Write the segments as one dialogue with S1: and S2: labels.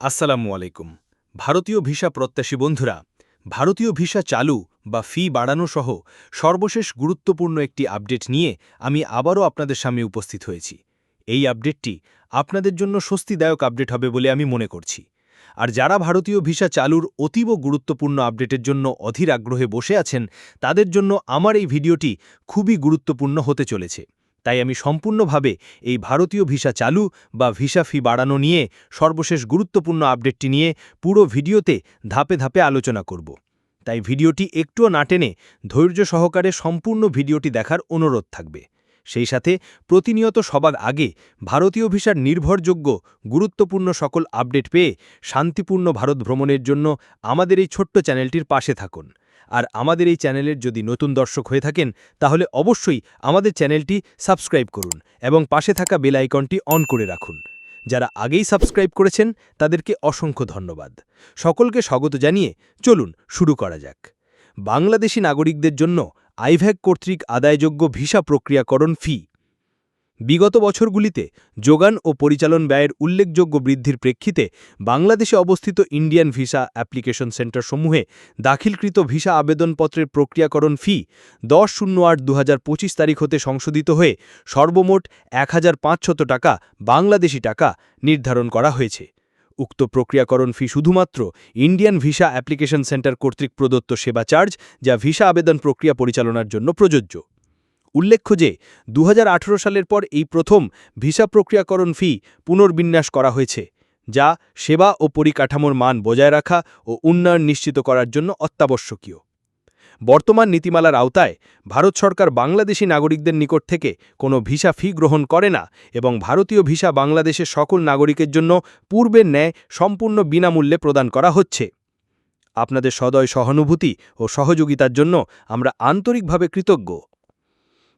S1: আসসালামু আলাইকুম। ভারতীয় ভিসা প্রত্যাশী বন্ধুরা, ভারতীয় ভিসা চালু বা ফি বাড়ানো সহ সর্বশেষ গুরুত্বপূর্ণ একটি আপডেট নিয়ে আমি আবারও আপনাদের সামনে উপস্থিত হয়েছি। এই আপডেটটি আপনাদের জন্য স্বস্তিদায়ক আপডেট হবে বলে আমি মনে করছি। আর যারা ভারতীয় ভিসা চালুর অতীব গুরুত্বপূর্ণ আপডেটের জন্য অধীর আগ্রহে বসে আছেন, তাদের জন্য আমার এই ভিডিওটি খুবই গুরুত্বপূর্ণ হতে চলেছে। তাই আমি সম্পূর্ণভাবে এই ভারতীয় ভিসা চালু বা ভিসা ফি বাড়ানো নিয়ে সর্বশেষ গুরুত্বপূর্ণ আপডেটটি নিয়ে পুরো ভিডিওতে ধাপে ধাপে আলোচনা করব। তাই ভিডিওটি একটুও না টেনে ধৈর্য সহকারে সম্পূর্ণ ভিডিওটি দেখার অনুরোধ থাকবে। সেই সাথে প্রতিনিয়ত সবার আগে ভারতীয় ভিসার নির্ভরযোগ্য, গুরুত্বপূর্ণ সকল আপডেট পেয়ে শান্তিপূর্ণ ভারত ভ্রমণের জন্য আমাদের এই ছোট্ট চ্যানেলটির পাশে থাকুন। আর আমাদের এই চ্যানেলের যদি নতুন দর্শক হয়ে থাকেন, তাহলে অবশ্যই আমাদের চ্যানেলটি সাবস্ক্রাইব করুন এবং পাশে থাকা বেল আইকনটি অন করে রাখুন। যারা আগেই সাবস্ক্রাইব করেছেন, তাদেরকে অসংখ্য ধন্যবাদ। সকলকে স্বাগত জানিয়ে চলুন শুরু করা যাক। বাংলাদেশি নাগরিকদের জন্য আইভ্যাক কর্তৃক আদায়যোগ্য ভিসা প্রক্রিয়াকরণ ফি বিগত বছরগুলিতে যোগান ও পরিচালন ব্যয়ের উল্লেখযোগ্য বৃদ্ধির প্রেক্ষিতে বাংলাদেশে অবস্থিত ইন্ডিয়ান ভিসা অ্যাপ্লিকেশন সেন্টারসমূহে দাখিলকৃত ভিসা আবেদনপত্রের প্রক্রিয়াকরণ ফি দশ শূন্য আট দু তারিখ হতে সংশোধিত হয়ে সর্বমোট এক টাকা বাংলাদেশি টাকা নির্ধারণ করা হয়েছে। উক্ত প্রক্রিয়াকরণ ফি শুধুমাত্র ইন্ডিয়ান ভিসা অ্যাপ্লিকেশন সেন্টার কর্তৃক প্রদত্ত সেবা চার্জ যা ভিসা আবেদন প্রক্রিয়া পরিচালনার জন্য প্রযোজ্য। উল্লেখ্য যে দু হাজার আঠারো সালের পর এই প্রথম ভিসা প্রক্রিয়াকরণ ফি পুনর্বিন্যাস করা হয়েছে, যা সেবা ও পরিকাঠামোর মান বজায় রাখা ও উন্নয়ন নিশ্চিত করার জন্য অত্যাবশ্যকীয়। বর্তমান নীতিমালার আওতায় ভারত সরকার বাংলাদেশি নাগরিকদের নিকট থেকে কোনো ভিসা ফি গ্রহণ করে না এবং ভারতীয় ভিসা বাংলাদেশের সকল নাগরিকের জন্য পূর্বের ন্যায় সম্পূর্ণ বিনামূল্যে প্রদান করা হচ্ছে। আপনাদের সদয় সহানুভূতি ও সহযোগিতার জন্য আমরা আন্তরিকভাবে কৃতজ্ঞ।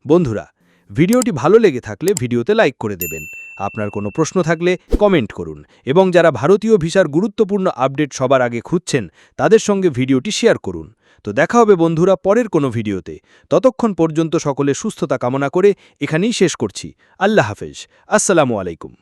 S1: বন্ধুরা, ভিডিওটি ভালো লেগে থাকলে ভিডিওতে লাইক করে দেবেন। আপনার কোনো প্রশ্ন থাকলে কমেন্ট করুন এবং যারা ভারতীয় ভিসার গুরুত্বপূর্ণ আপডেট সবার আগে খুঁজছেন, তাদের সঙ্গে ভিডিওটি শেয়ার করুন। তো দেখা হবে বন্ধুরা পরের কোনো ভিডিওতে। ততক্ষণ পর্যন্ত সকলে সুস্থতা কামনা করে এখানেই শেষ করছি। আল্লাহ হাফেজ। আসসালামু আলাইকুম।